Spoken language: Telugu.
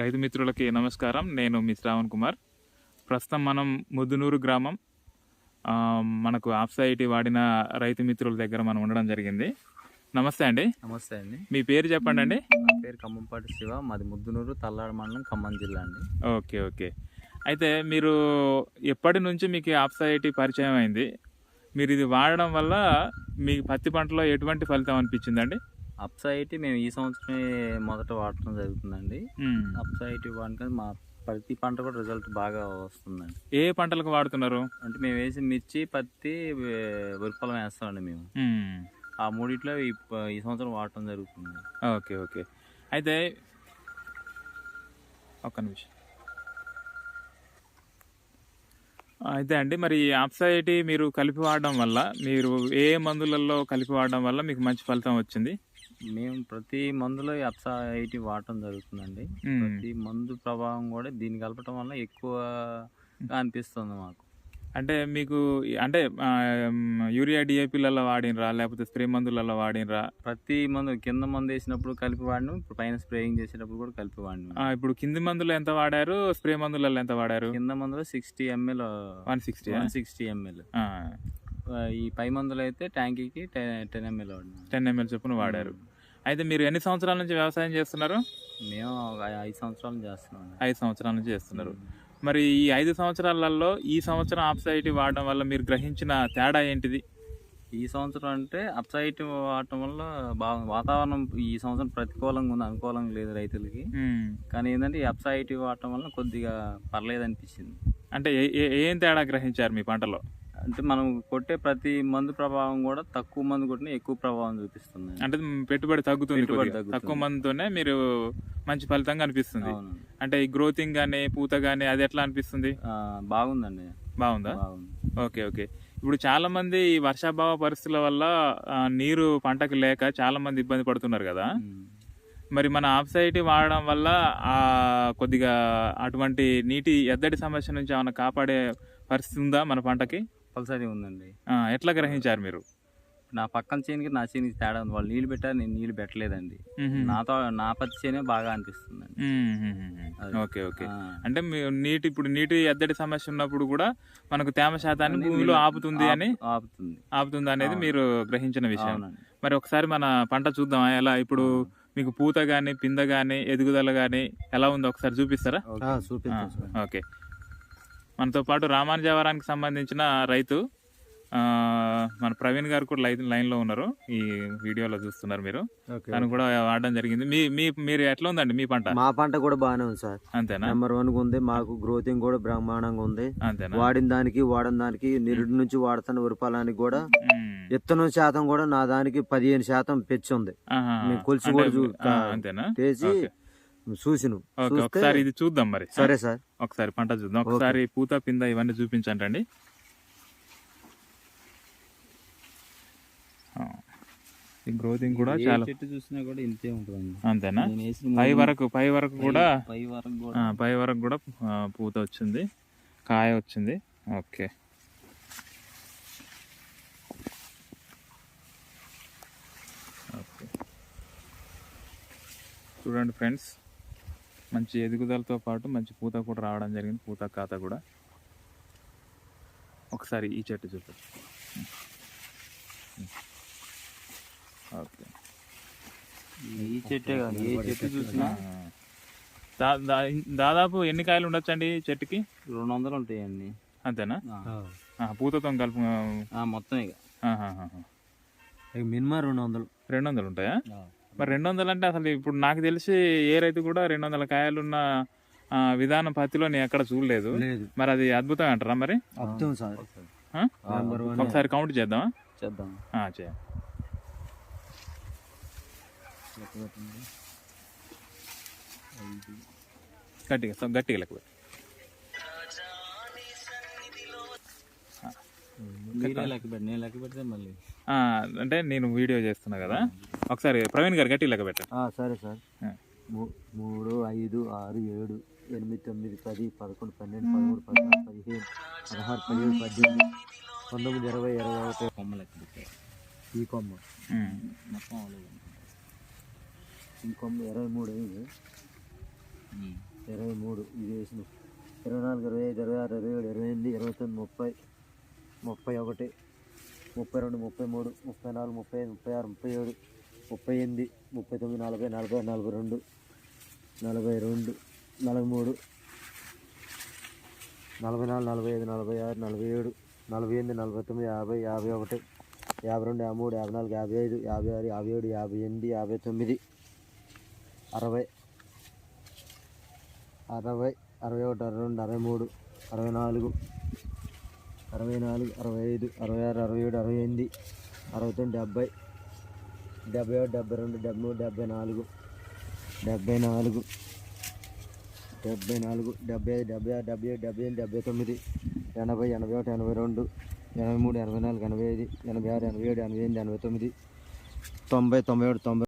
రైతు మిత్రులకి నమస్కారం. నేను మీ శ్రావణ్ కుమార్. ప్రస్తుతం మనం ముద్దునూరు గ్రామం మనకు ఆఫ్సైటీ వాడిన రైతు మిత్రుల దగ్గర మనం ఉండడం జరిగింది. నమస్తే అండి. నమస్తే అండి. మీ పేరు చెప్పండి అండి. నా పేరు ఖమ్మంపాటి శివ. మాది ముద్దునూరు తల్లాడ మండలం ఖమ్మం జిల్లా అండి. Okay okay. అయితే మీరు ఎప్పటి నుంచి మీకు ఆఫ్సైటీ పరిచయం అయింది? మీరు ఇది వాడడం వల్ల మీ పత్తి పంటలో ఎటువంటి ఫలితం అనిపించిందండి? అప్సైటీ మేము ఈ సంవత్సరమే మొదట వాడటం జరుగుతుందండి. అప్సైటీ వాడకం మా ప్రతి పంట కూడా రిజల్ట్ బాగా వస్తుందండి. ఏ పంటలకు వాడుతున్నారు? అంటే మేము వేసి మిర్చి పత్తి వరిపొలం వేస్తామండి మేము. ఆ మూడిట్లో ఈ సంవత్సరం వాడటం జరుగుతుంది. Okay okay. అయితే ఒక్క నిమిషం. అయితే అండి మరి ఆప్సైటీ మీరు కలిపి వాడడం వల్ల మీరు ఏ మందులలో కలిపి వాడడం వల్ల మీకు మంచి ఫలితం వచ్చింది? మేము ప్రతి మందులో ఈ అప్సైటీ వాడటం జరుగుతుందండి. ప్రతి మందు ప్రభావం కూడా దీన్ని కలపటం వల్ల ఎక్కువగా అనిపిస్తుంది మాకు. అంటే మీకు అంటే యూరియా డిఏపిలలో వాడినరా? లేకపోతే స్ప్రే మందులలో వాడినరా? ప్రతి మందు కింద మందు వేసినప్పుడు కలిపి వాడినాం ఇప్పుడు పైన స్ప్రేయింగ్ చేసేటప్పుడు కూడా కలిపి వాడినాం. ఇప్పుడు కింది మందులు ఎంత వాడారు? స్ప్రే మందులలో ఎంత వాడారు? కింద మందులో sixty ml. One sixty one sixty ml. ఈ పై మందులు అయితే ట్యాంకీకి టెన్ ఎంఎల్ వాడినాం. టెన్ ఎంఎల్ చొప్పున వాడారు. అయితే మీరు ఎన్ని సంవత్సరాల నుంచి వ్యవసాయం చేస్తున్నారు? మేము ఐదు సంవత్సరాలు చేస్తున్నాం. ఐదు సంవత్సరాల నుంచి చేస్తున్నారు. మరి ఈ ఐదు సంవత్సరాలలో ఈ సంవత్సరం ఆప్సైటీ వాడడం వల్ల మీరు గ్రహించిన తేడా ఏంటిది? ఈ సంవత్సరం అంటే అప్సైట్ వాడటం వల్ల బాగా వాతావరణం ఈ సంవత్సరం ప్రతికూలంగా ఉంది అనుకూలంగా లేదు రైతులకి. కానీ ఏంటంటే ఈ అప్సైట్ వాడటం వల్ల కొద్దిగా పర్లేదు అనిపించింది అంటే ఏం తేడా గ్రహించారు మీ పంటలో? అంటే మనం కొట్టే ప్రతి మందు ప్రభావం కూడా తక్కువ మందు కొట్టిన ఎక్కువ ప్రభావం చూపిస్తుంది. అంటే పెట్టుబడి తగ్గుతుంది. తక్కువ మందితోనే మీరు మంచి ఫలితంగా అనిపిస్తుంది. అవును అంటే ఈ గ్రోతింగ్ గానీ పూత గానీ అది ఎట్లా అనిపిస్తుంది? బాగుందండి. బాగుందా? Okay okay. ఇప్పుడు చాలా మంది ఈ వర్షాభావ పరిస్థితుల వల్ల నీరు పంటకు లేక చాలా మంది ఇబ్బంది పడుతున్నారు కదా. మరి మన ఆఫ్సైటీ వాడడం వల్ల ఆ కొద్దిగా అటువంటి నీటి ఎద్దడి సమస్య నుంచి ఏమైనా కాపాడే పరిస్థితి ఉందా మన పంటకి? కంపల్సరీ ఉందండి. ఆ, ఎట్లా గ్రహించారు మీరు? నా పక్కన చేనికి నా చేనికి తేడా ఉంది. వాళ్ళు నీళ్ళు పెట్టారు నేను నీళ్ళు పెట్టలేదండి. నాతో నా పత్తి చేనే బాగా అనిపిస్తుందండి. Okay okay. అంటే మీ నీటి ఇప్పుడు నీటి ఎద్దడి సమస్య ఉన్నప్పుడు కూడా మనకు తేమ శాతాన్ని భూమిలో నీళ్ళు ఆపుతుంది అని ఆపు- ఆపుతుంది. ఆపుతుంది అనేది. మీరు గ్రహించిన విషయం. మరి ఒకసారి మన పంట చూద్దామా ఎలా ఇప్పుడు మీకు పూత గాని పింద గాని ఎదుగుదల గాని ఎలా ఉందో ఒకసారి చూపిస్తారా? ఓకే. మనతో పాటు రామానుజవరానికి సంబంధించిన రైతు ఆ, మన ప్రవీణ్ గారు కూడా లైన్ లైన్లో ఉన్నారు. ఈ వీడియోలో చూస్తున్నారు మీరు. తను కూడా వాడడం జరిగింది. మీ మీ మీరు ఎట్లా ఉందండి మీ పంట? మా పంట కూడా బాగానే ఉంది సార్. అంతేనా? నెంబర్ వన్ ఉంది. మాకు గ్రోతింగ్ కూడా బ్రహ్మాండంగా ఉంది. అంతేనా? వాడిన దానికి వాడిన దానికి నిరుడు నుంచి వాడుతున్న వరిపాలానికి కూడా మ్మ్. విత్తనం శాతం కూడా నా దానికి పదిహేను శాతం పెంచి ఉంది. మేము కొలిసి కూడా అంతేనా? చేసి చూస్తే ఒకసారి ఇది చూద్దాం మరి. సరే సార్. ఒకసారి పంట చూద్దాం. ఒకసారి పూత పింద ఇవన్నీ చూపించండి అండి. ఈ గ్రోతింగ్ కూడా చాలా చెట్టు చూసినా కూడా ఇంతే ఉంటుందండి. అంతేనా? పై వరకు పై వరకు కూడా పై వరకు కూడా. ఆ, పై వరకు కూడా పూత వచ్చింది. కాయ వచ్చింది. ఓకే. ఓకే. చూడండి ఫ్రెండ్స్. మంచి ఎదుగుదలతో పాటు మంచి పూత కూడా రావడం జరిగింది. పూత ఖాత కూడా. ఒకసారి ఈ చెట్టు చూపి ఓకే. ఈ చెట్టే కాదు. ఏ చెట్టు చూసినా దా- దా- దాదాపు ఎన్ని కాయలు ఉండొచ్చండి చెట్టుకి? రెండు వందలు ఉంటాయండి. అంతేనా? పూతతో కలుపు ఆ, మొత్తం ఇక. మినిమం రెండు వందలు. రెండు వందలు ఉంటాయా? మరి రెండు వందలు అంటే అసలు ఇప్పుడు నాకు తెలిసి ఏ రైతు కూడా రెండు వందల కాయలున్న ఆ, విధానం పత్తిలో నేను ఎక్కడ చూడలేదు. లేదు. మరి అది అద్భుతం అంటారా మరి? సార్. ఒకసారి కౌంట్ చేద్దామా? చేద్దాం. ఆ, చేయ. గట్టిగా గట్టిగా లెక్క లెక్క పెట్టి నేను లెక్క పెడితే మళ్ళీ. అంటే నేను వీడియో చేస్తున్నా కదా. ఒకసారి ప్రవీణ్ గారు గట్టిగా లెక్క పెట్టండి ఆ, సరే సార్. మూడు ఐదు ఆరు ఏడు ఎనిమిది తొమ్మిది పది పదకొండు పన్నెండు పదమూడు పద్నాలుగు పదిహేను పదహారు పదిహేడు పద్దెనిమిది పంతొమ్మిది ఇరవై ఇరవై ఒకటి. కొమ్మ లెక్క పెట్టారు ఈ కొమ్మ. మొత్తం ఈ కొమ్మ ఇరవై మూడు అయింది. ఇరవై మూడు. ఇది వేసిన. ఇరవై నాలుగు ఇరవై ఐదు ఇరవై ఆరు ఇరవై ఏడు ఇరవై ఎనిమిది ఇరవై తొమ్మిది ముప్పై ముప్పై ఒకటి. ముప్పై రెండు ముప్పై మూడు ముప్పై నాలుగు ముప్పై ఐదు ముప్పై ఆరు ముప్పై ఏడు ముప్పై ఎనిమిది ముప్పై తొమ్మిది నలభై నలభై నలభై రెండు నలభై రెండు నలభై మూడు నలభై నాలుగు నలభై ఐదు నలభై ఆరు నలభై ఏడు నలభై ఎనిమిది నలభై తొమ్మిది యాభై యాభై ఒకటి యాభై రెండు యాభై మూడు యాభై నాలుగు యాభై ఐదు యాభై ఆరు యాభై ఏడు యాభై ఎనిమిది యాభై తొమ్మిది అరవై అరవై అరవై ఒకటి అరవై రెండు అరవై మూడు అరవై నాలుగు అరవై నాలుగు అరవై ఐదు అరవై ఆరు అరవై ఏడు అరవై ఎనిమిది అరవై తొమ్మిది డెబ్బై డెబ్బై ఒకటి డెబ్బై రెండు డెబ్బై మూడు డెబ్బై నాలుగు డెబ్బై నాలుగు డెబ్బై నాలుగు డెబ్బై ఐదు డెబ్బై ఆరు డెబ్బై ఏడు డెబ్బై ఎనిమిది డెబ్బై తొమ్మిది ఎనభై ఎనభై ఒకటి ఎనభై రెండు ఎనభై మూడు ఎనభై నాలుగు ఎనభై ఐదు ఎనభై ఆరు ఎనభై ఏడు ఎనభై ఎనిమిది ఎనభై తొమ్మిది తొంభై తొంభై ఒకటి తొంభై